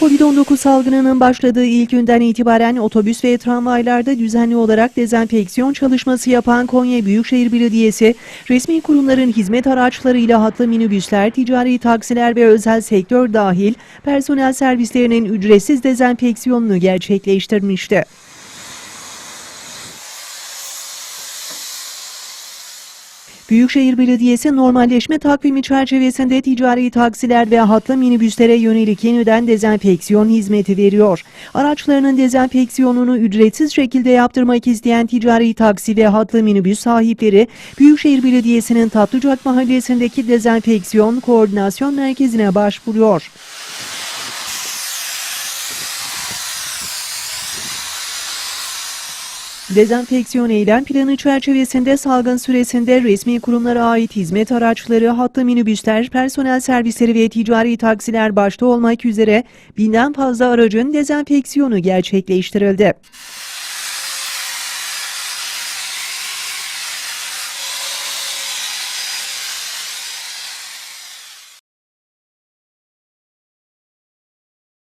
Covid-19 salgınının başladığı ilk günden itibaren otobüs ve tramvaylarda düzenli olarak dezenfeksiyon çalışması yapan Konya Büyükşehir Belediyesi, resmi kurumların hizmet araçlarıyla hatlı minibüsler, ticari taksiler ve özel sektör dahil personel servislerinin ücretsiz dezenfeksiyonunu gerçekleştirmişti. Büyükşehir Belediyesi normalleşme takvimi çerçevesinde ticari taksiler ve hatlı minibüslere yönelik yeniden dezenfeksiyon hizmeti veriyor. Araçlarının dezenfeksiyonunu ücretsiz şekilde yaptırmak isteyen ticari taksi ve hatlı minibüs sahipleri Büyükşehir Belediyesi'nin Tatlıcak Mahallesi'ndeki dezenfeksiyon koordinasyon merkezine başvuruyor. Dezenfeksiyon eylem planı çerçevesinde salgın süresinde resmi kurumlara ait hizmet araçları, hattı minibüsler, personel servisleri ve ticari taksiler başta olmak üzere binden fazla aracın dezenfeksiyonu gerçekleştirildi.